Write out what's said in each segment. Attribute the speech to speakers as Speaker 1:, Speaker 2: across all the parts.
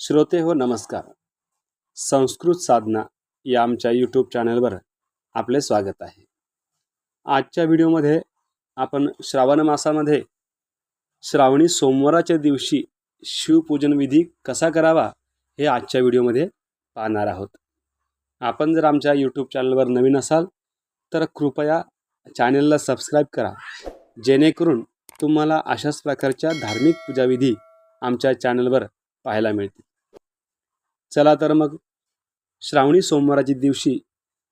Speaker 1: श्रोते हो नमस्कार. संस्कृत साधना या आमच्या यूट्यूब चॅनलवर आपले स्वागत आहे. आजच्या व्हिडिओमध्ये आपण श्रावण मासामध्ये श्रावणी सोमवाराच्या दिवशी शिवपूजन विधी कसा करावा हे आजच्या व्हिडिओमध्ये पाहणार आहोत. आपण जर आमच्या यूट्यूब चॅनलवर नवीन असाल तर कृपया चॅनलला सबस्क्राईब करा. जेणेकरून तुम्हाला अशाच प्रकारच्या धार्मिक पूजाविधी आमच्या चॅनलवर पाहायला मिळतील. चला तर मग श्रावणी सोमवाराच्या दिवशी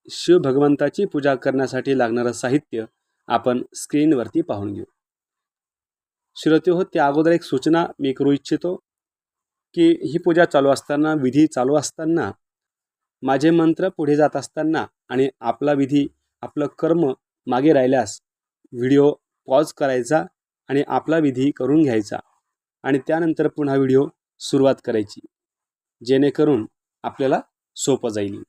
Speaker 1: शिवभगवंताची पूजा करण्यासाठी लागणारं साहित्य आपण स्क्रीनवरती पाहून घेऊ. श्रोते हो त्या अगोदर एक सूचना मी करू इच्छितो की ही पूजा चालू असताना विधी चालू असताना माझे मंत्र पुढे जात असताना आणि आपला विधी आपलं कर्म मागे राहिल्यास व्हिडिओ पॉज करायचा आणि आपला विधी करून घ्यायचा आणि त्यानंतर पुन्हा व्हिडिओ सुरुवात करायची. जेणेकरून आपल्याला सोपं जाईल.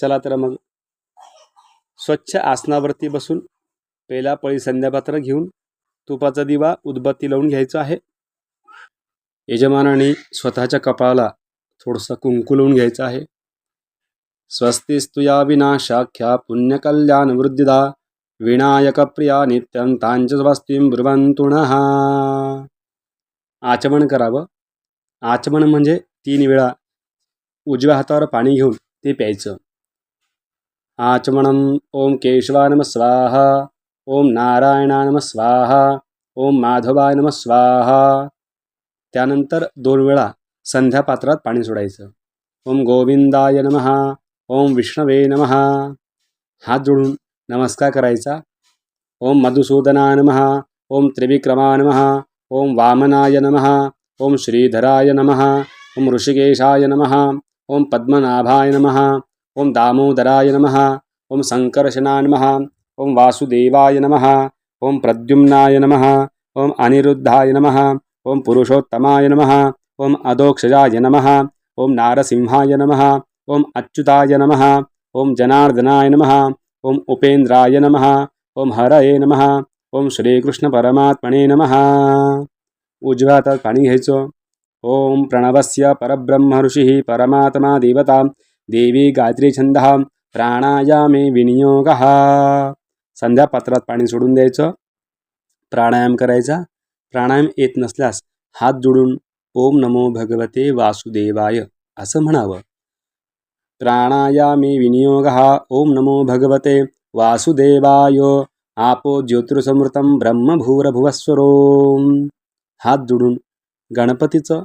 Speaker 1: चला तर मग स्वच्छ आसनावरती बसून पहिला पळी संध्यापात्र घेऊन तुपाचा दिवा उदबत्ती लावून घ्यायचा आहे. यजमानाने स्वतःच्या कपाळाला थोडंसं कुंकू लावून घ्यायचं आहे. स्वस्तिस्तुया विनाशाख्या पुण्यकल्याण वृद्धिदा विनायकप्रिया नित्यं तांच स्वस्तीं ब्रुवंतुणः आचमन करावं. आचमन म्हणजे तीन वेळा उजव्या हातावर पाणी घेऊन ते प्यायचं. आचमनम ओम केशवाय नम स्वाहा ओम नारायणा नम स्वाहा ओम माधवाय नम स्वाहा. त्यानंतर दोन वेळा संध्या पात्रात पाणी सोडायचं. ओम गोविंदाय नमः ओम विष्णवे नमः. हात जोडून नमस्कार करायचा. ओम मधुसूदना नमहा ओम त्रिविक्रमा नमहा ओम वामनाय नमः ओम श्रीधराय नमः ओम ऋषिकेशाय नमः ओम पद्मनाभाय नमः ओम दामोदराय नमः ओम संकर्षणा नमः ओम वासुदेवाय नमः ओम प्रद्युम्नाय नमः ओम अनिरुद्धाय नमः ओम पुरुषोत्तमाय नमः ओम अदोक्षजाय नमः ओम नारसिंहाय नमः ओम अच्युताय नमः ओम जनार्दनाय नमः ओम उपेन्द्राय नमः ओम हरये नमः ओम श्रीकृष्णपरमात्मने नमः उजव्या हातात पाणी घ्यायचं ओम प्रणवस्य परब्रह्म ऋषी परमात्मा देवता। देवी गायत्री छंद प्राणायामे विनियोग। संध्या पात्रात पाणी सोडून द्यायचं। प्राणायाम करायचा। प्राणायाम येत नसल्यास हात जोडून ओम नमो भगवते वासुदेवाय असं म्हणावं। प्राणायामे विनियोग। ओम नमो भगवते वासुदेवाय। आपो ज्योतिर्समृतं ब्रह्मभूरभुवस्वरोम हात जोडून गणपतीचं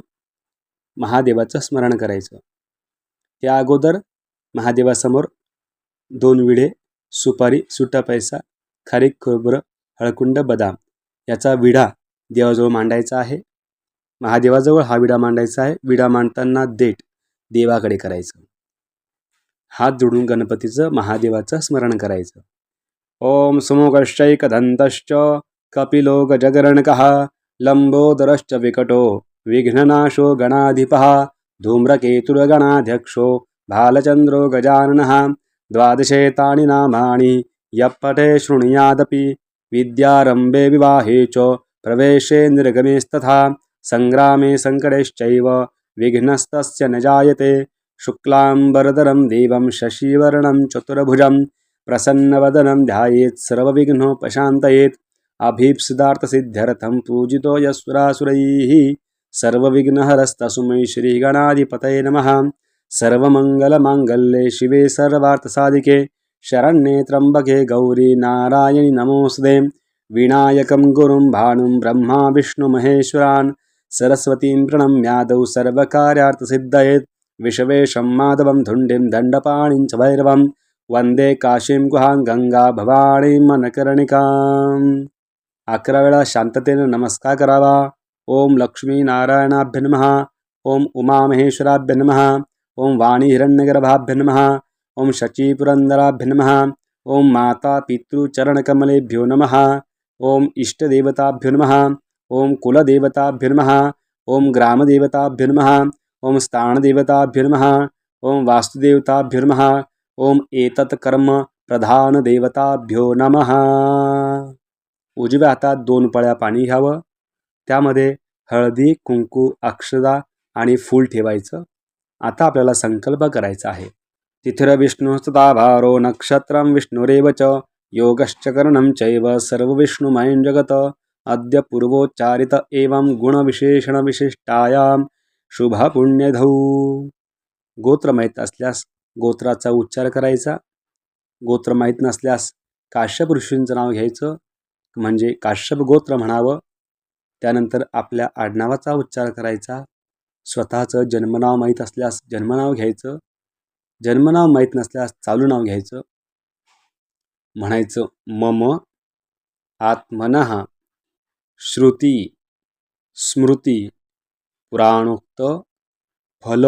Speaker 1: महादेवाचं स्मरण करायचं. त्या अगोदर महादेवासमोर दोन विडे सुपारी सुटा पैसा खारीक खोबरं हळकुंड बदाम याचा विडा देवाजवळ मांडायचा आहे. महादेवाजवळ हा विडा मांडायचा आहे. विडा मांडताना देठ देवाकडे करायचं. हात जोडून गणपतीचं महादेवाचं स्मरण करायचं. ओम सुमुखश्चैकदन्तश्च कपिलो गजगरणकः लंबोदरश्च विकटो विघ्ननाशो गणाधिपः धूम्रकेतुर्गणाध्यक्षो भालचन्द्रो गजाननः द्वादशेतानि नामानि यः पठे शृणुयादपि विद्यारम्भे विवाहे च प्रवेशे निर्गमेस्तथा सङ्ग्रामे सङ्कटेश्चैव विघ्नस्तस्य न जायते शुक्लाम्बरधरं देवं शशिवर्णं चतुर्भुजं प्रसन्नवदनं ध्यायेत् सर्वविघ्नोपशान्तयेत् अभीप्सिदार्थसिद्ध्यर्थं पूजितो यस्वरासुरैः सर्वविघ्नहरस्तसुमै श्रीगणाधिपतये नमः। सर्वमङ्गलमाङ्गल्ये शिवे सर्वार्थसाधिके शरण्ये त्र्यम्बके गौरी नारायणि नमोऽस्ते। विनायकं गुरुं भानुं ब्रह्मा विष्णुमहेश्वरान् सरस्वतीं प्रणम्यादौ सर्वकार्यार्थसिद्धये विश्वेशं माधवं धुण्डिं दण्डपाणिं च भैरवं वन्दे काशीं गुहां गंगा भवानीं मनकर्णिकाम् अकरा वेळा शांततेनं नमस्कार करावा ओम लक्ष्मीनारायणाभ्य नम ओम उमामहेश्वराभ्य नम ओम वाणीहिरण्यगर्भाभ्य नम ओम शचीपुरंदराभ्य नम ओम माता पितृचरणकमलेभ्यो नमः ओम इष्टदेवताभ्यो नम ओम कुलदेवताभ्यो नम ओम ग्रामदेवताभ्यो नम ओम स्थानदेवताभ्यो नम ओम वास्तुदेवताभ्यो नम ओम एतत् कर्म प्रधानदेवताभ्यो नमः उजव्या हातात दोन पळ्या पाणी घ्यावं. त्यामध्ये हळदी कुंकू अक्षदा आणि फूल ठेवायचं. आता आपल्याला संकल्प करायचा आहे. तिथिर विष्णुस्तदा भारो नक्षत्रं विष्णुरेव च योगश्चकरणं चैव सर्व विष्णुमयं जगत. अद्य पूर्वोच्चारित एवं गुणविशेषणविशिष्टायां शुभपुण्यधौ. गोत्र माहीत असल्यास गोत्राचा उच्चार करायचा. गोत्र माहीत नसल्यास काश्यप ऋषींचं नाव घ्यायचं. म्हणजे काश्यप गोत्र म्हणावं. त्यानंतर आपल्या आडनावाचा उच्चार करायचा. स्वतःचं जन्मनाव माहीत असल्यास जन्मनाव घ्यायचं. जन्मनाव माहीत नसल्यास चालू नाव घ्यायचं. म्हणायचं मम आत्मन श्रुती स्मृती पुराणोक्त फल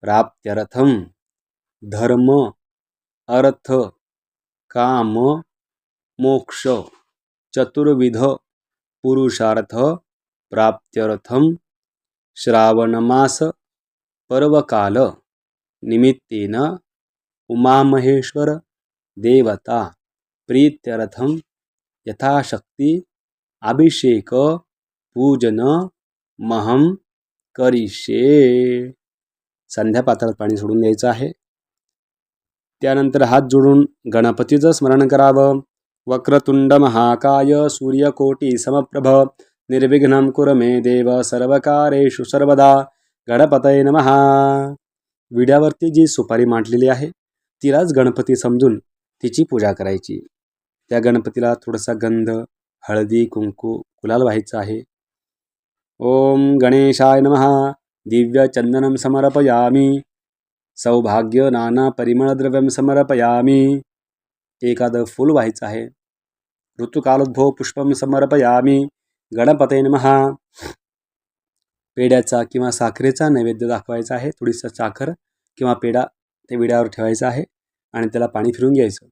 Speaker 1: प्राप्त्यर्थम धर्म अर्थ काम मोक्ष. चतुर्विध पुरुषार्थ प्राप्त्यर्थम श्रावणमास पर्वकाल निमित्तेन उमामहेश्वर देवता प्रीत्यर्थम यथाशक्ती अभिषेक पूजन महम करिष्ये। संध्यापात्रात पाणी सोडून द्यायचं आहे. त्यानंतर हात जोडून गणपतीचं स्मरण करावं. वक्रतुंड महाकाय सूर्यकोटी समप्रभ निर्विघ्नं कुर मे देव सर्वकारेषु सर्वदा। गणपतये नमहा विड्यावरती जी सुपारी मांडलेली आहे तिलाच गणपती समजून तिची पूजा करायची. त्या गणपतीला थोडासा गंध हळदी कुंकू गुलाल व्हायचं आहे. ओम गणेशाय नमहा दिव्यचंदनं समर्पयामी. सौभाग्य नाना परिमळद्रव्यं समर्पयामी. एखादं फूल व्हायचं आहे. ऋतुकालोद्भव पुष्पम समर्पयामी। गणपते नमहा पेड्याचा किंवा साखरेचा नैवेद्य दाखवायचा आहे थोडीसं साखर किंवा पेढा ते विड्यावर ठेवायचा आहे आणि त्याला पाणी फिरून घ्यायचं.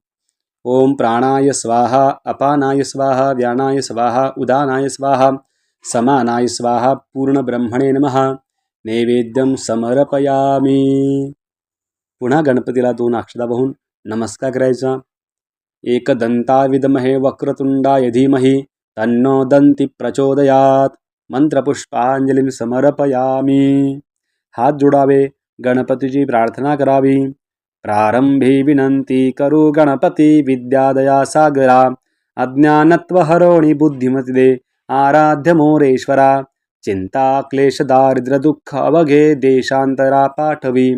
Speaker 1: ओम प्राणाय स्वाहा अपानाय स्वाहा व्यानाय स्वाहा उदानाय स्वाहा समानाय स्वाहा पूर्ण ब्रह्मणे नमहा नैवेद्यम समर्पयामी। पुन्हा गणपतीला दोन अक्षदा बहून नमस्कार करायचा। एकदंता विदमहे वक्रतुंडाय धीमहि तन्नो दंती प्रचोदयात मंत्रपुष्पांजलीं समर्पयामी हात जोडावे गणपतीची प्रार्थना करावी प्रारंभी विनंती करू गणपती विद्यादया सागरा अज्ञानत्व हरोणी बुद्धिमती दे आराध्य मोरेश्वरा चिंता क्लेश दारिद्र्य दुःख अवघे देशांतरा पाठवी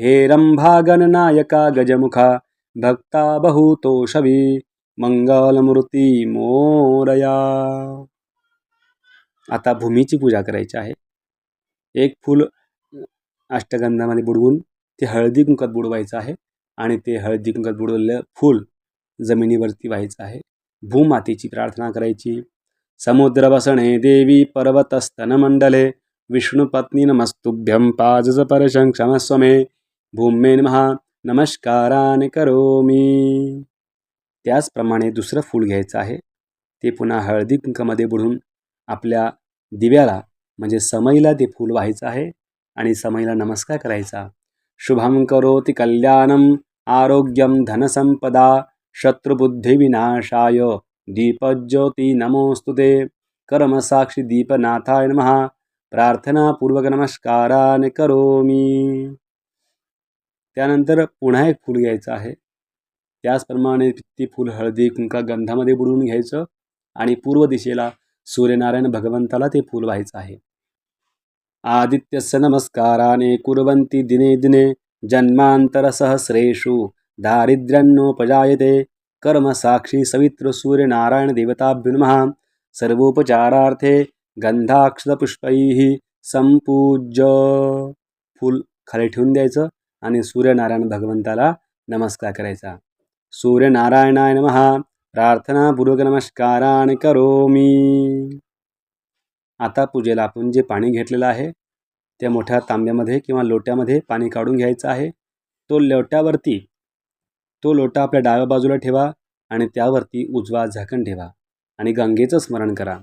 Speaker 1: हे रंभा गणनायका गजमुखा भक्ता बहुतोषवी मंगलमूर्ती मोरया। आता भूमीची पूजा करायची आहे. एक फूल अष्टगंधामध्ये बुडवून ते हळदी कुंकात बुडवायचं आहे आणि ते हळदी कुंकात बुडवलेलं फूल जमिनीवरती व्हायचं आहे. भूमातेची प्रार्थना करायची. समुद्र वसणे देवी पर्वतस्तनमंडले विष्णुपत्नी नमस्तुभ्यं पाजस परशं क्षमस्वमे भूमेन महा नमस्काराने करो मी त्याचप्रमाणे दुसरं फूल घ्यायचं आहे ते पुन्हा हळदी कुंकामध्ये बुडून आपल्या दिव्याला म्हणजे समईला ते फूल व्हायचं आहे आणि समईला नमस्कार करायचा. शुभं करोति कल्याणम आरोग्यम धनसंपदा शत्रुबुद्धिविनाशाय. दीपज्योती नमोस्तु ते. कर्मसाक्षी दीपनाथाय नमः. प्रार्थनापूर्वक नमस्काराने करोमी. त्यानंतर पुन्हा एक फूल घ्यायचं आहे. त्याचप्रमाणे ती फूल हळदी कुंका गंधामध्ये बुडवून घ्यायचं आणि पूर्व दिशेला सूर्यनारायण भगवंताला ते फूल व्हायचं आहे. आदित्यस्य नमस्काराने कुर्वन्ति दिने दिने जन्मांतरसहस्रेषु दारिद्र्यन्नोपजायते। कर्मसाक्षी सवित्र सूर्यनारायण देवताभ्यो सर्वोपचारार्थे गंधाक्षरपुष्पैः संपूज्य फूल खाली ठेवून द्यायचं. आणि सूर्यनारायण भगवंताला नमस्कार करायचा. सूर्यनारायणाय नमः. प्रार्थनापूर्वक नमस्काराने करोमी. आता पूजेला आपण जे पाणी घेतलेलं आहे त्या मोठ्या तांब्यामध्ये किंवा लोट्यामध्ये पाणी काढून घ्यायचं आहे. तो लोट्यावरती तो लोटा आपल्या डाव्या बाजूला ठेवा आणि त्यावरती उजवा झाकण ठेवा आणि गंगेचं स्मरण करा.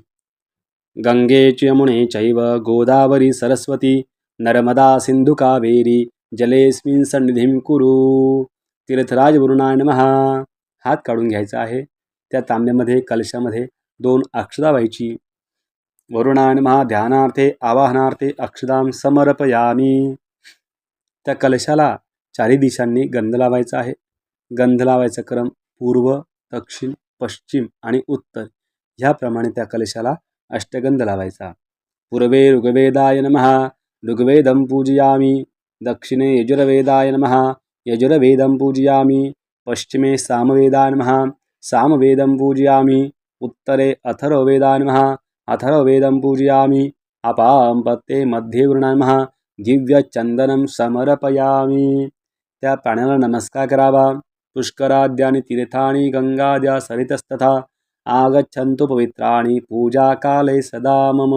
Speaker 1: गंगे यमुने चैव गोदावरी सरस्वती नर्मदा सिंधु कावेरी जलेस्मिन सन्निधीम कुरु। तीर्थराज वरुणाय महा हात काढून घ्यायचा आहे. त्या तांब्यामध्ये कलशामध्ये दोन अक्षदा व्हायची वरुणायन महा ध्यानार्थे आवाहनार्थे अक्षदाम समर्पयामी। त्या कलशाला चारी दिशांनी गंध लावायचा आहे. गंध लावायचा क्रम पूर्व दक्षिण पश्चिम आणि उत्तर. ह्याप्रमाणे त्या कलशाला अष्टगंध लावायचा. पूर्वे ऋग्वेदाय महा ऋग्वेदं पूजयामि। दक्षिणे यजुर्वेदाय नमः। यजुर्वेदं पूजयामि। पश्चिमे सामवेदाय नमः। सामवेदं पूजयामि। उत्तरे अथर्ववेदाय नमः। अथर्ववेदं पूजयामि। अपां पत्ते मध्ये वृणाय नमः। दिव्यचंदनं समर्पयामी। त्या पाण्याला नमस्कार करावा। पुष्कराद्यानि तीर्थानि गंगाद्या सरितस्तथा आगच्छन्तु पवित्राणि। पूजाकाले सदा मम।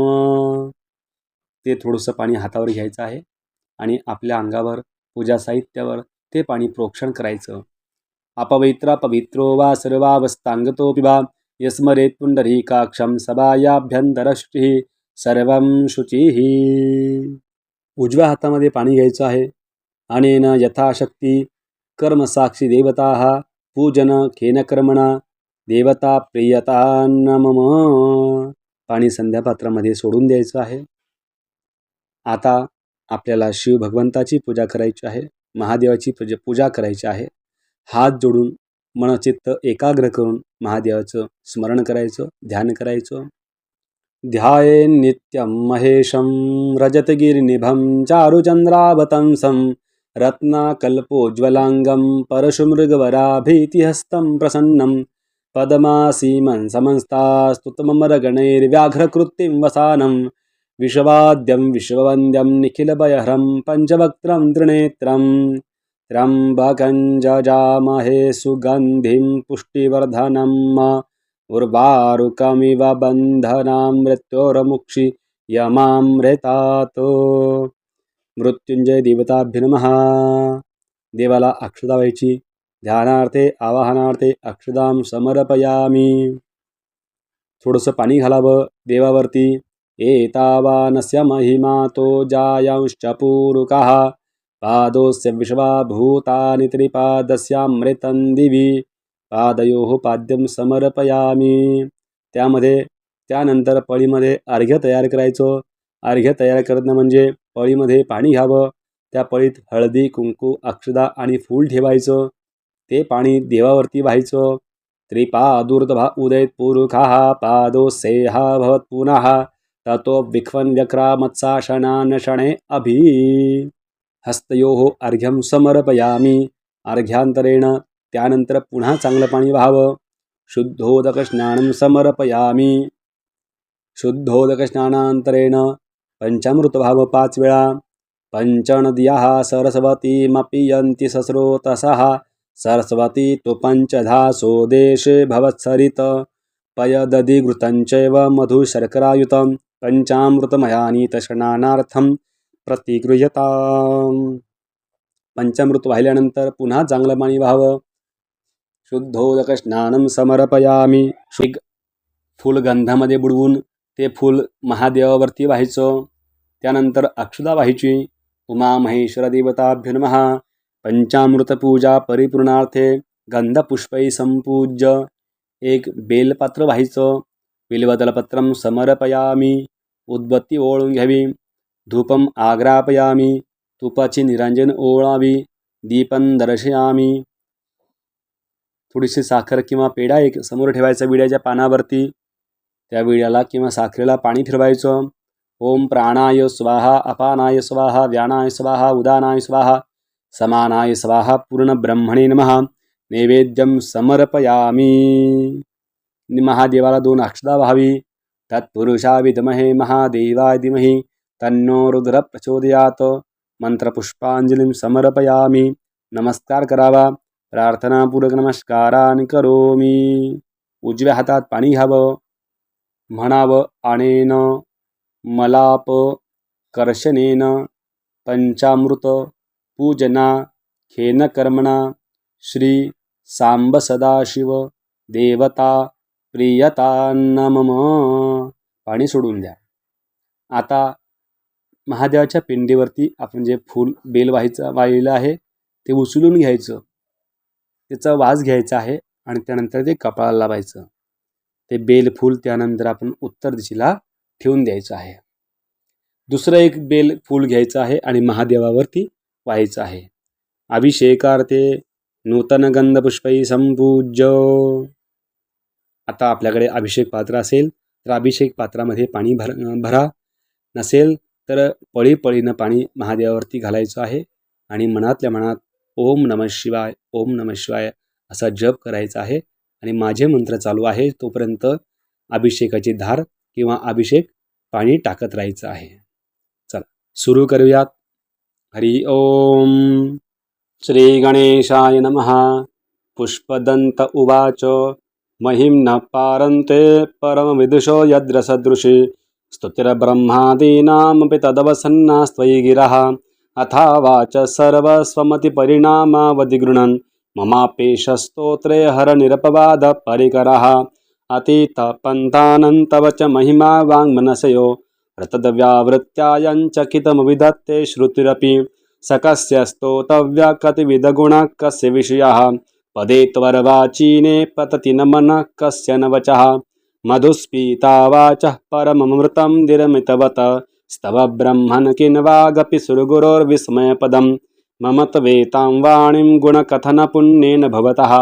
Speaker 1: ते थोडंसं पाणी हातावर घ्यायचं आहे. आणि आपल्या अंगावर पूजा साहित्यावर ते पाणी प्रोक्षण करायचं. अपवित्रा पवित्रो वा सर्वावस्थांगतो पिबा यस्मरेत सभायाभ्यंतर श्री सर्वं शुचिः। उजव्या हातामध्ये पाणी घ्यायचं आहे. आणि यथाशक्ती कर्मसाक्षी देवता पूजन खेनकर्मणा देवता प्रियता मम पाणी संध्यापात्रामध्ये सोडून द्यायचं आहे. आता आपल्याला शिव भगवंताची पूजा करायची आहे महादेवाची पूजा पूजा करायची आहे. हात जोडून मनचित्त एकाग्र करून महादेवाचं स्मरण करायचं ध्यान करायचं. ध्याये नित्यं महेशं रजतगिरिनिभं चारुचन्द्रावतंसं रत्नाकल्पोज्ज्वलाङ्गं परशुमृगवराभीतिहस्तं प्रसन्नं पदमासीमं समन्तास्तुतमरगणैर्व्याघ्रकृत्तिं वसानं विषवाद्यं विश्ववन्द्यं निखिलभयहरं पञ्चवक्त्रं त्रिनेत्रं त्र्यम्बकं जजामहे सुगन्धिं पुष्टिवर्धनं उर्वारुकमिव बन्धनां मृत्योर्मुक्षि यमामृतात् मृत्युंजय देवताभ्य नमः देवाला अक्षता व्हायची ध्यानार्थे आवाहनार्थे अक्षदाम समर्पयामी। थोडंसं पाणी घालावं देवावरती। एतावानस्य महिमा तो जायांश्च पूरुकः। पादोस्य विश्वाभूतानि त्रिपादस्यामृतं दिवि। पादयोः पाद्यं समर्पयामी। त्यामध्ये त्यानंतर पळीमध्ये अर्घ्य तयार करायचं। अर्घ्य तयार करणं म्हणजे पळीमध्ये पाणी घ्यावं। त्या पळीत हळदी कुंकू अक्षदा आणि फूल ठेवायचं। ते पाणी देवावरती व्हायचं। त्रिपादुर्दभा उदयत पादो सेहा भवत् पुनः। ततो विख्वन् शणे अभि। हस्तयोः अर्घ्यं समर्पयामी। अर्घ्यान्तरेण त्यानंतर पुन्हा चांगलं पाणी व्हावं। शुद्धोदकस्नानं समर्पयामी। शुद्धोदकस्नानान्तरेण पंचामृत भाव पाच वेळा। पंचनद्याः सरस्वतीमपि यन्ति सस्रोतसः। सरस्वती तु पंचधा सोदेशे भवत्सरित। पयदधिघृतञ्चैव मधुशर्करायुतं पञ्चामृतमयानि प्रतिगृह्यता पंचामृत वाहिल्यानंतर पुन्हा चांगलं पाणी व्हावं। शुद्धोदक स्नानम समर्पयामी। शुग फूल गंधामध्ये बुडवून ते फूल महादेवावरती व्हायचं। त्यानंतर अक्षुदा व्हायची। उमा महेश्वर देवताभ्य पंचामृतपूजा परिपूर्णार्थे गंधपुष्पै संपूज्य। एक बेलपात्र व्हायचं। बिलवदलपत्रम समर्पयामी। उद्बत्ती ओळून घ्यावी धूपम आग्रापयामी। तुपाची निरांजन ओळावी दीपन दर्शयामी। थोडीशी साखर किंवा पेढा एक समोर ठेवायचा विड्याच्या पानावरती। त्या विड्याला किंवा साखरेला पाणी फिरवायचं। ओम प्राणाय स्वाहा अपानाय स्वाहा व्यानाय स्वाहा उदानाय स्वाहा समानाय स्वाहा पूर्ण ब्रह्मणे नमः। नैवेद्यं समर्पयामी। महादेवाला दोन अक्षदा व्हावी। तत्पुरुषा विद्महे महादेवाय धीमहि तन्नो रुद्र प्रचोदयात मंत्रपुष्पांजलीं समर्पयामी। नमस्कार करावा प्रार्थनापूर्वक नमस्कारान करोमी। उजव्या हातात पाणी घ्यावं म्हणावं आणेन मलाप कर्शनेन पंचामृत पूजना। खेनकर्मणा। श्री सांब सदाशिव देवता प्रियता मम पाणी सोडून द्या. आता महादेवाच्या पिंडीवरती आपण जे फूल बेल व्हायचं वाहिलं आहे ते उचलून घ्यायचं. त्याचा वास घ्यायचा आहे आणि त्यानंतर ते कपाळाला लावायचं. ते बेल फूल त्यानंतर आपण उत्तर दिशेला ठेवून द्यायचं आहे. दुसरं एक बेल फूल घ्यायचं आहे आणि महादेवावरती व्हायचं आहे. अभिषेकार्थे नूतन गंधपुष्पै संपूज्य. आता आपल्याकडे अभिषेक पात्र असेल तर अभिषेक पात्रामध्ये पाणी भर भरा. नसेल तर पळी पळीनं पाणी महादेवावरती घालायचं आहे आणि मनातल्या मनात ओम नम शिवाय ओम नम शिवाय असा जप करायचा आहे आणि माझे मंत्र चालू आहे तोपर्यंत अभिषेकाची धार किंवा अभिषेक पाणी टाकत राहायचं आहे. चला सुरू करूयात. हरि ओम. श्री गणेशाय नमः. पुष्पदंत उवाच. महिं न पारन्ते परमविदुषो यद्रसदृशि। स्तुतिर्ब्रह्मादीनामपि तदवसन्नास्त्वयि गिरः। अथा वाच सर्वस्वमतिपरिणामावधिगृणन्। ममापेशस्तोत्रे हरनिरपवाद परिकरः। अतीतपन्थानन्तव च महिमा वाङ्मनसयो। रतद्व्यावृत्त्यायञ्चकितमविधत्ते श्रुतिरपि। सकस्य स्तोतव्या कतिविधगुणः कस्य विषयः पदे त्वरवाचीने पतति न कस्य न वचः। मधुस्पीता वाचः परममृतं निरमितवत। स्तव ब्रह्मन् किन्वागपि सुरगुरोर्विस्मयपदं मम त्वेतां वाणीं गुणकथनपुण्येन भवतः।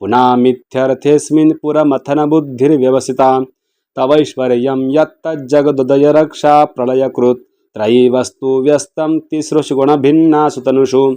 Speaker 1: पुनामिथ्यर्थेऽस्मिन् पुरमथनबुद्धिर्व्यवसिता। तवैश्वर्यं यत्तज्जगदुदयरक्षा प्रलयकृत् त्रयी वस्तु व्यस्तं तिसृषु गुणभिन्नासु तनुषु।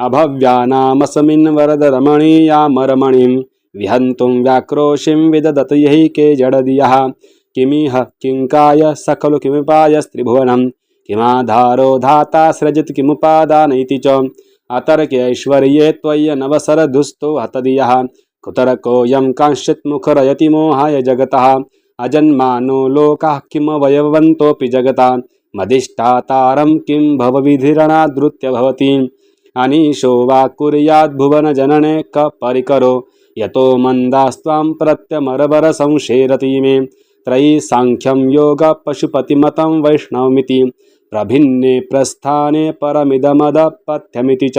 Speaker 1: अभव्यानामस्मिन् वरदरमणीयामरमणिं विहन्तुं व्याक्रोशिं विदधत यैके जडदियः। किमिह किङ्काय सकलु किमुपायस्त्रिभुवनं किमाधारो धाता सृजति किमुपादान इति च। अतर्क्यैश्वर्ये त्वय्यनवसरधुस्तो हतदियः। कुतरकोऽयं कांश्चित् मुखरयति मोहाय जगतः। अजन्मानो लोकाः किमवयवन्तोऽपि जगता। मदिष्टातारं किं भवविधिरणादृत्य भवति అనీశో వాక్కుర్యాద్భువన జననే క పరికరో యతో మందాస్త్వాం ప్రత్యమరబర సంశేరతి మే త్రయీ సాంఖ్యం యోగ పశుపతిమతం వైష్ణవమితి ప్రభిన్నే ప్రస్థానే పరమిదమదపథ్యమితి చ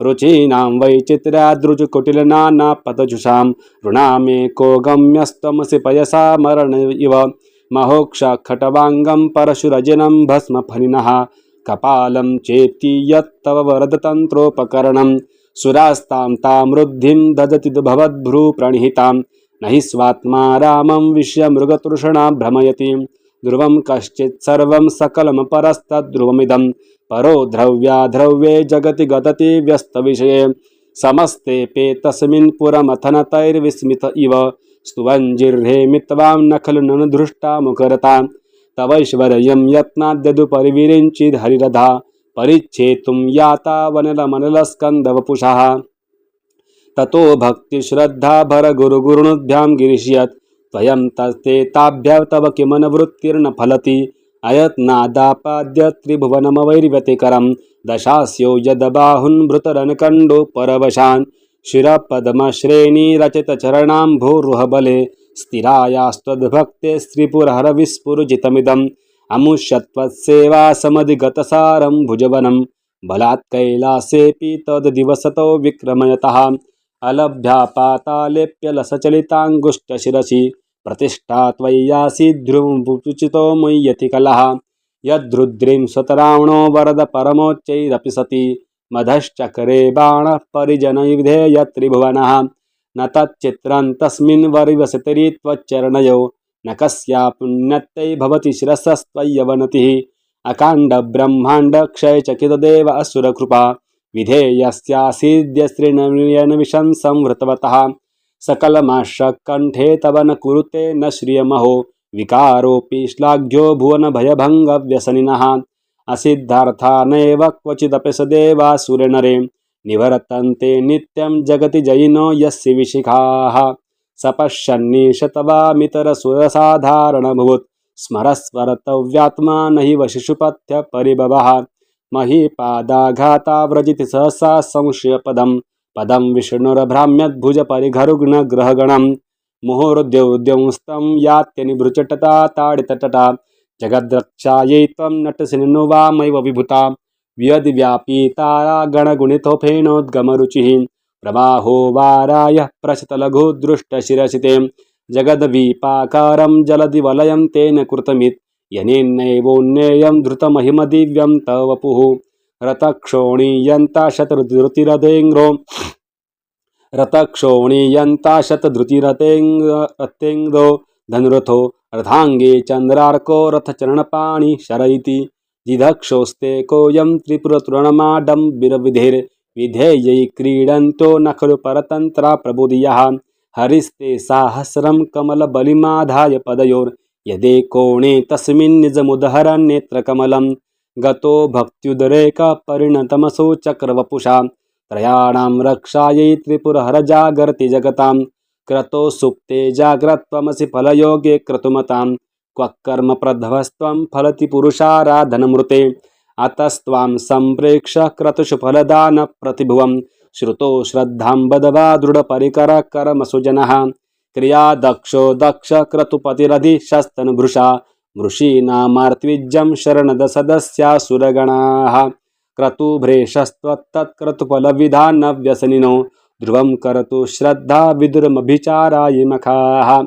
Speaker 1: రుచీనాం వైచిత్ర్యాదృజుకుటిలనాపదజుషాం రుణామే కో గమ్యస్త్వమసి పయసా మరణ ఇవ మహోక్ష ఖటవాంగం పరశురజనం భస్మఫలిన कपालं चेति यत्तव वरदतन्त्रोपकरणं सुरास्तां तामृद्धिं ददति भवद्भ्रूप्रणिहितां। न हि स्वात्मा रामं विश्यमृगतृषणा भ्रमयति। ध्रुवं कश्चित् सर्वं सकलमपरस्तद्ध्रुवमिदं। परो ध्रव्याध्रव्ये जगति गदति व्यस्तविषये। समस्तेऽपि तस्मिन् पुरमथनतैर्विस्मित इव। स्तुवञ्जिह्रे मित्वां न खलु ननुदृष्टा मुखरतां तवैश्वर्यं यत्नाद्यदुपरिविरिञ्चिद् परिच्छेतुं याता वनलमनलस्कन्दवपुषः। ततो भक्तिश्रद्धाभरगुरुगुरुणुभ्यां गिरिष्यत् त्वयं तस्ते ताभ्यः तव किमनवृत्तिर्न फलति अयत्नादापाद्य त्रिभुवनमवैर्व्यतिकरं दशास्यो यदबाहुन्भृतरनकण्डो परवशान्। शिरपद्मश्रेणीरचितचरणाम्भोरुहबले स्थिरायास्त्वद्भक्ते स्त्रीपुरहरविस्फुरजितमिदम् अमुष्यत्वत्सेवासमधिगतसारं भुजवनं। बलात् कैलासेऽपि तद्दिवसतो विक्रमयतः। अलभ्यापातालेप्यलसचलिताङ्गुष्ठशिरसि प्रतिष्ठा त्वय्यासीध्रुवमुचितो मुह्यति कलः। यद्रुद्रीं स्वतरावणो वरद परमोच्चैरपि सति। मधश्चक्रे बाणः परिजनयुधेय त्रिभुवनः न तच्चित्रं तस्मिन् वरिवसतिरि त्वच्चरणयो न कस्या पुण्यत्यै भवति शिरसस्त्वय्यवनतिः अकाण्डब्रह्माण्डक्षयचकितदेव असुरकृपा विधेयस्यासीद्यस्त्रीनयनविशंसं हृतवतः सकलमाशकण्ठे तव न कुरुते न श्रियमहो विकारोऽपि श्लाघ्यो भुवनभयभङ्गव्यसनिनः असिद्धार्था नैव क्वचिदपि स देवासुरनरे निवर्तन्ते नित्यं जगति जयिनो यस्य विशिखाः। सपश्यन्निशतवामितरसुरसाधारणभूत् स्मरस्वरतव्यात्मा न हि वशिषुपथ्यपरिभवः महीपादाघाता व्रजिति सहसा संशयपदं पदं विष्णुरभ्राम्यद्भुजपरिघरुग्णग्रहगणं मुहुर्द्यौद्यंस्तं यात्यनिभृचटता ताडितटटा जगद्रक्षायै त्वं नटसिनुवामैव विभुता। व्यद्व्यापितारागणगुणितो फेनोद्गमरुचिः प्रवाहो वारायः प्रशितलघुदृष्टशिरसितें। जगद्वीपाकारं जलदिवलयं तेन कृतमित्। येनैवो नेयं धृतमहिमदिव्यं तवपुः। रथक्षोणीयन्ताशतध्रुतिरथेङ्ग्रो रथक्षोणीयन्ताशतध्रुतिरते रतेङ्ग्रो धनुरथो रथाङ्गे चन्द्रार्को रथचरणपाणि शर इति जिधक्षोस्ते कोऽयं त्रिपुरतृणमाडम्बिरविधेर्विधेयै क्रीडन्तो न खलु परतन्त्रा प्रबुधियः। हरिस्ते साहस्रं कमलबलिमाधाय पदयोर् यदे कोणे तस्मिन् निजमुदहरन्नेत्रकमलं गतो भक्त्युदरेकपरिणतमसो चक्रवपुषा। त्रयाणां रक्षायै त्रिपुरहरजागर्ति जगतां। क्रतो सुप्ते जाग्रत्वमसि फलयोगे क्रतुमताम्। क्व कर्मप्रधवस्त्वं फलति पुरुषाराधनमृते। अतस्त्वां सम्प्रेक्ष क्रतुषु फलदानप्रतिभुवं श्रुतो श्रद्धां बदवा दृढपरिकरकर्मसुजनः क्रिया दक्षो दक्ष क्रतुपतिरधिशस्तनुभृशा मृषीणामार्त्विज्यं शरणदसदस्यासुरगणाः क्रतुभ्रेशस्त्वत्तत्क्रतुफलविधानव्यसनिनो ध्रुवं करतु श्रद्धा विदुरमभिचारायिमखाः।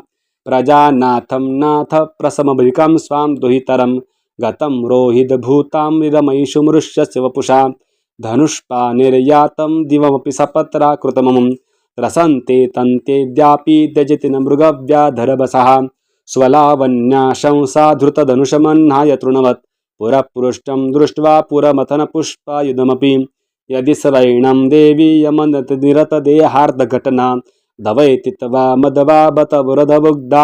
Speaker 1: प्रजानाथं नाथ प्रसमभिकं स्वां दुहितरं गतं रोहितभूतां मृष्यस्य वपुषा धनुष्पा निर्यातं दिवमपि सपत्राकृतमं रसन्ते तन्तेद्यापि त्यजति न मृगव्याधरवसः। स्वलावन्याशंसा धृतधनुषमह्नाय तृणवत्। पुरपृष्ठं दृष्ट्वा पुरमथनपुष्पायुधमपि। यदि सरैणं देवी यमनतनिरतदेहार्धघटना धवैति तवा मदवा बत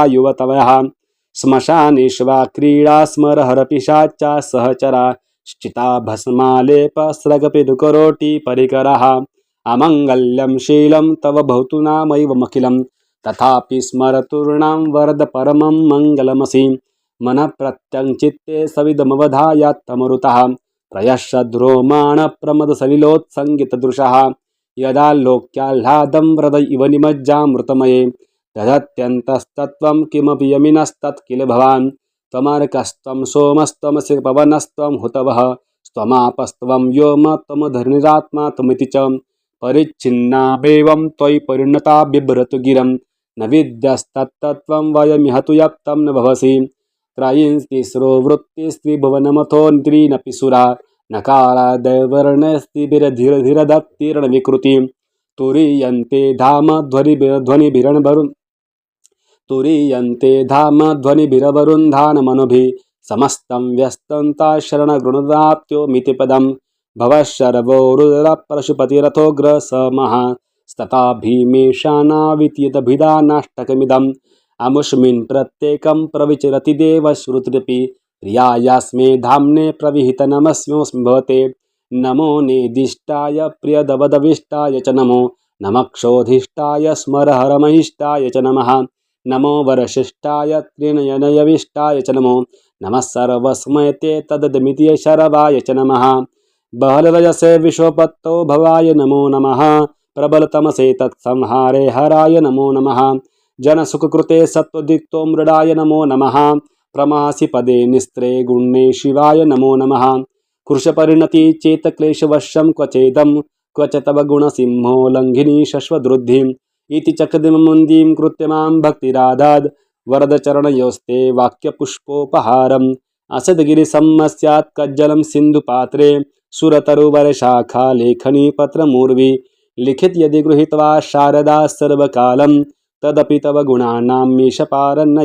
Speaker 1: युवतवः श्मशानेष्वा क्रीडा स्मरहरपिशाचा सहचरा। श्चिता भस्मालेपस्रगपिदुकरोटी परिकरः। अमङ्गल्यं शीलं तव भवतु नामैवमखिलं तथापि स्मरतुर्णां वरद परमं मङ्गलमसि। मनः सविदमवधायात्तमरुतः। सविदमवधायात्तमरुतः प्रयश्रद्रोमाणप्रमदसलिलोत्सङ्गितदृशः यदा लोक्याह्लादं व्रत इव निमज्जामृतमये। दधत्यन्तस्तत्त्वं किमपि यमिनस्तत् किल भवान्। त्वमर्कस्त्वं सोमस्त्वमसि पवनस्त्वं हुतवः। स्वमापस्त्वं व्योम त्वमधर्निरात्मा त्वमिति च। परिच्छिन्नावेवं त्वयि परिणता बिभ्रतु गिरं न विद्यस्तत्तत्त्वं वयमिहतु यप्तं न भवसि। त्रयीस्तिस्रो वृत्तिस्त्रिभुवनमथो निद्रीनपि सुरा। ನಕಾರ ದೈವರ್ಣಸ್ತಿ ಬಿರ ಧೀರ ಧೀರ ದತ್ತೀರಣ ವಿಕೃತಿ. ತುರಿಯಂತೆ ಧಾಮ ಧ್ವನಿ ಬಿರ ಧ್ವನಿ ಬಿರಣ ಬರುನ್ ತುರಿಯಂತೆ ಧಾಮ ಧ್ವನಿ ಬಿರವರುಂಧಾನ ಮನುಭಿ ಸಮಸ್ತಂ ವ್ಯಸ್ತಂತ ಶರಣ ಗೃಣದಾತ್ಯೋ ಮಿತಿ ಪದಂ ಭವಶರವೋ ರುದ್ರ ಪರಶುಪತಿರಥೋಗ್ರ ಸಮಃ ಸ್ತಥಾ ಭೀಮೇಶಾನಾವಿತೀಯತಭಿದಾನಾಷ್ಟಕಮಿದಂ ಅಮುಷ್ಮಿನ್ ಪ್ರತ್ಯೇಕಂ ಪ್ರವಿಚರತಿ ದೇವಶ್ರುತಿರಪಿ. प्रियायास्मे धाम्ने प्रविहितनमस्म्योऽस्मि भवते। नमो नेदिष्टाय प्रियदवदविष्टाय च नमो नमक्षोधिष्ठाय स्मरहरमहिष्टाय च नमः। नमो वरशिष्टाय त्रिणयनयविष्टाय च नमो नमः सर्वस्मयते तदमिति शरवाय च नमः। बहलरजसे विश्वपत्तो भवाय नमो नमः। प्रबलतमसे तत्संहारे हराय नमो नमः। जनसुखकृते सत्त्वदिक्तो मृडाय नमो नमः। प्रमासि पदे निस्त्रे गुण्ये शिवाय नमो नमः कृशपरिणति चेतक्लेशवशं क्वचेदं क्व च तव गुणसिंहो लङ्घिनी शश्वदृद्धिम् इति चक्रदिमुन्दीं कृत्य मां भक्तिराधाद् वरदचरणयोस्ते वाक्यपुष्पोपहारम् असद्गिरिसम्मस्यात् कज्जलं सिन्धुपात्रे सुरतरुवरशाखा लेखनी पत्रमूर्वी लिखित यदि गृहीत्वा शारदा सर्वकालं तदपि तव गुणानां मीशपारन्न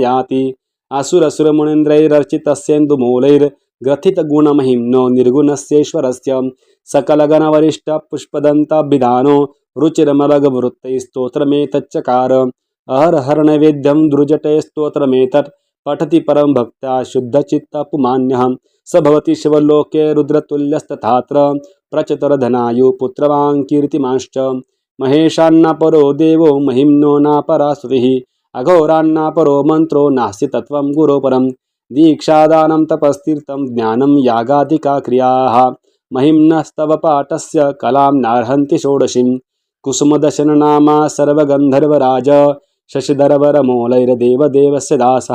Speaker 1: असुरसुरमुनीन्द्रैरर्चितस्येन्दुमूलैर्ग्रथितगुणमहिम्नो निर्गुणस्येश्वरस्य। सकलगणवरिष्ठपुष्पदन्ताभिधानो रुचिरमलगवृत्तैस्तोत्रमेतच्चकार। अहरहरनैवेद्यं द्रुजटे स्तोत्रमेतत् पठति परं भक्त्या शुद्धचित्तपुमान्यः। स भवति शिवलोके रुद्रतुल्यस्तथात्र प्रचतरधनायुपुत्रवान् कीर्तिमांश्च महेशान्नापरो देवो महिम्नो नापरा అఘోరాన్నాపరో మంత్రో నాస్తి తత్వం గురోపరం దీక్షాదానం తపస్తీర్థం జ్ఞానం యాగాదికా క్రియా మహిమ్నస్తవ పాఠస్య కలాం నార్హంతి షోడశిం కుసుమదశననామ సర్వగంధర్వరాజ శశిధరవరమూలైరదేవదేవస్య దాస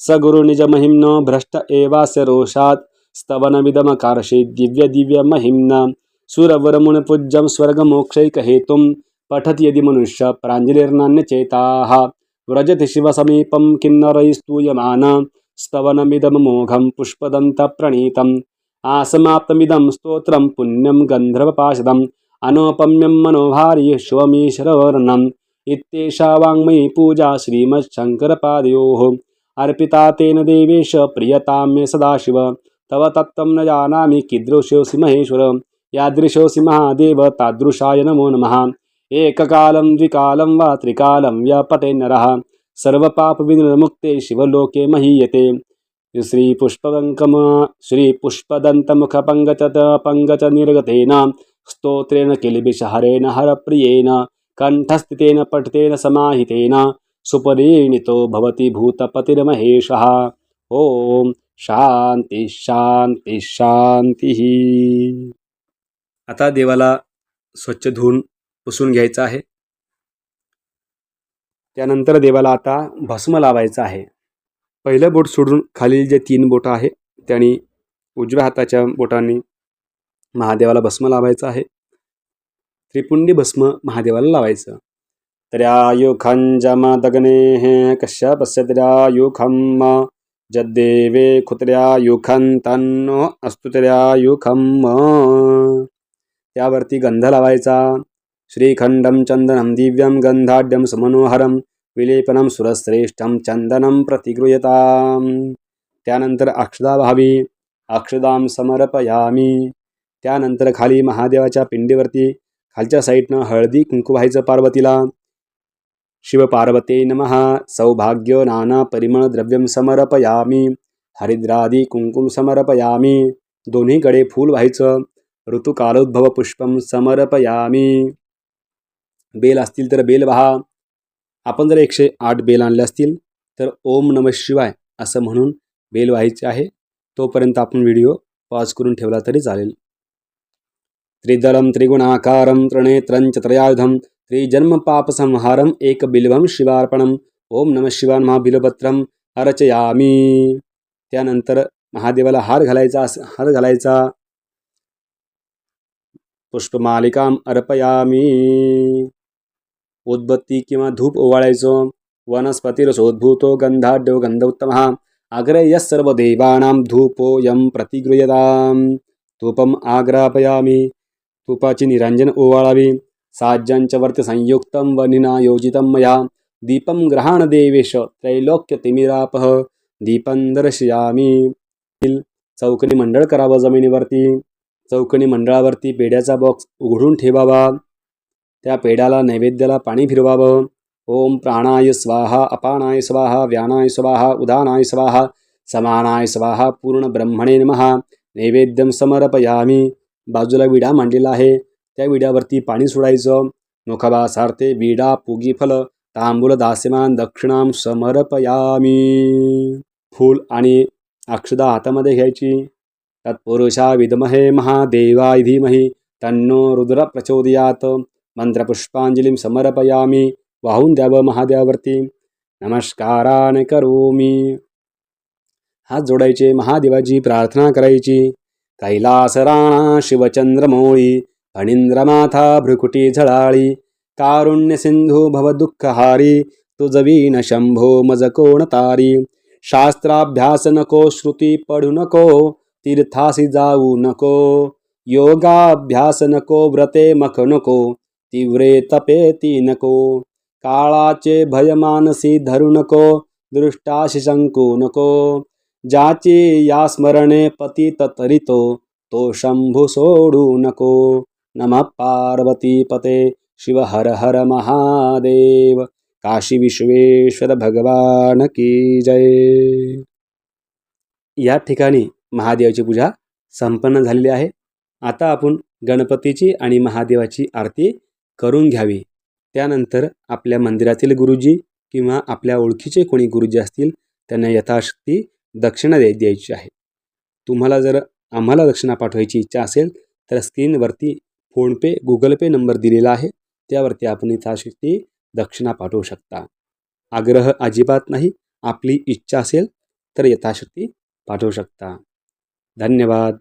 Speaker 1: స గురునిజమహిమ్నో భ్రష్ట ఏవాస్య రోషాత్ స్తవనమిదమకర్షి దివ్యదివ్యమహిమ్న సురవరమునిపూజ్యం స్వర్గమోక్షైకహేతుం పఠతి యది మనుష్య ప్రాంజలిర్నాన్యచేతాః व्रजति शिवसमीपं किन्नरैस्तूयमान स्तवनमिदममोघं पुष्पदन्तप्रणीतम् आसमाप्तमिदं स्तोत्रं पुण्यं गन्धर्वपाशदम् अनोपम्यं मनोहारि शिवमीश्वरवर्णम् इत्येषा वाङ्मयी पूजा श्रीमच्छङ्करपादयोः अर्पिता तेन देवेश प्रियतां मे सदाशिव तव तत्त्वं न जानामि कीदृशोऽसि महेश्वर यादृशोऽसि महादेव तादृशाय नमो नमः एककालं द्विकालं वा त्रिकालं व्यापटे नरः। सर्वपापविनिर्मुक्ते शिवलोके महीयते। श्रीपुष्पवङ्कम श्रीपुष्पदन्तमुखपङ्गचतपङ्गचनिर्गतेन स्तोत्रेण किलिबिषहरेण हरप्रियेण कण्ठस्थितेन पठितेन समाहितेन सुपरिणितो भवति भूतपतिर्महेशः। ॐ शांती शांती शांती आता देवाला स्वच्छ धुवून पुसून घ्यायचं आहे. त्यानंतर देवाला आता भस्म लावायचं आहे. पहिलं बोट सोडून खालील जे तीन बोटं आहे त्यांनी उजव्या हाताच्या बोटांनी महादेवाला भस्म लावायचं आहे. त्रिपुंडी भस्म महादेवाला लावायचं. त्र्यायुखं जमदग्नेः कश्यपस्य त्र्यायुखं जद्देवे खुत्र्यायुखं तन्नो अस्तु त्र्यायुखं त्यावरती गंध लावायचा. श्रीखण्डं चन्दनं दिव्यं गंधाढ्यं सुमनोहरं विलेपनं सुरश्रेष्ठं चन्दनं प्रतिगृह्यताम्। त्यानंतर अक्षदा व्हावी अक्षदां समर्पयामी। त्यानंतर खाली महादेवाच्या पिंडीवरती खालच्या साईडनं हळदी कुंकू व्हायचं पार्वतीला शिवपार्वते नमः सौभाग्य नाना परिमळ द्रव्यम समर्पयामी हरिद्रादी कुंकुम समर्पयामी दोन्हीकडे फूल व्हायचं ऋतुकालोद्भव पुष्पम समर्पयामी। बेल असतील तर बेल पहा आपण जर एकशे आठ बेल आणले असतील तर ओम नम शिवाय असं म्हणून बेल व्हायचे आहे. तोपर्यंत आपण व्हिडिओ पॉज करून ठेवला तरी चालेल. त्रिदलं त्रिगुणाकारं त्रिनेत्रं च त्रयायुधं त्रिजन्मपापसंहारम् एकबिल्वं शिवार्पणम् ओम नम शिवान महाबिलपत्रम अर्चयामी. त्यानंतर महादेवाला हार घालायचा हार घालायचा. पुष्पमालिकाम अर्पयामी. उद्बत्ती किंवा धूप ओवाळायचो वनस्पतिरसोद्भूतो गंधाढ्यो गंध उत्तम आग्रह्य सर्व देवानां धूपोयं प्रतिगृह्यताम्। धूपम आग्रापयामी तुपाची निरांजन ओवाळावी। साज्यांच्या वर्त संयुक्तं वनिना योजितं मया। दीपं ग्रहाण देवेश त्रैलोक्य तिमिरापह दीपं दर्शयामी। चौकणी मंडळ करावं जमिनीवरती। चौकणी मंडळावरती पेड्याचा बॉक्स उघडून ठेवावा। त्या पेड्याला नैवेद्याला पाणी फिरवावं. ओम प्राणाय स्वाहा अपानाय स्वाहा व्यानाय स्वाहा उदानाय स्वाहा समानाय स्वाहा पूर्ण ब्रह्मणे महा नैवेद्यम समर्पयामी. बाजूला विडा मांडलेला आहे. त्या विड्यावरती पाणी सोडायचं. मुखवासार्थे विडा पुगी फल तांबूल दास्यमान दक्षिणाम समर्पयामी. फूल आणि अक्षदा हातामध्ये घ्यायची. तत्पुरुषा विद्महे महादेवाय धीमहि. तन्नो रुद्र प्रचोदयात. मंत्रपुष्पांजलीं समर्पयामी। वाहून द्यावं महादेवावरती नमस्कारान करोमी। हात जोडायचे महादेवाची प्रार्थना करायची। कैलास राणा शिवचंद्रमोळी फणींद्रमाथा भ्रुकुटी झळाळी कारुण्य सिंधू भव दुःखहारी तुझवीन शंभो मज कोण तारी। शास्त्राभ्यास नको श्रुती पडू नको तीर्थासी जाऊ नको। योगाभ्यास नको व्रते मख नको। तीव्रे तपे ती नको। काळाचे भय मानसी धरू नको। दृष्टाशी शंकू नको। ज्याची या स्मरणे पतित तरितो। तो शंभू सोडू नको। नम पार्वती पते। शिव हर हर महादेव। काशी विश्वेश्वर भगवान की जय। या ठिकाणी महादेवाची पूजा संपन्न झालेली आहे. आता आपण गणपतीची आणि महादेवाची आरती करून घ्यावी. त्यानंतर आपल्या मंदिरातील गुरुजी किंवा आपल्या ओळखीचे कोणी गुरुजी असतील त्यांना यथाशक्ती दक्षिणा द्याय द्यायची आहे. तुम्हाला जर आम्हाला दक्षिणा पाठवायची इच्छा असेल तर स्क्रीनवरती फोनपे गुगल पे नंबर दिलेला आहे. त्यावरती आपण यथाशक्ती दक्षिणा पाठवू शकता. आग्रह अजिबात नाही. आपली इच्छा असेल तर यथाशक्ती पाठवू शकता. धन्यवाद.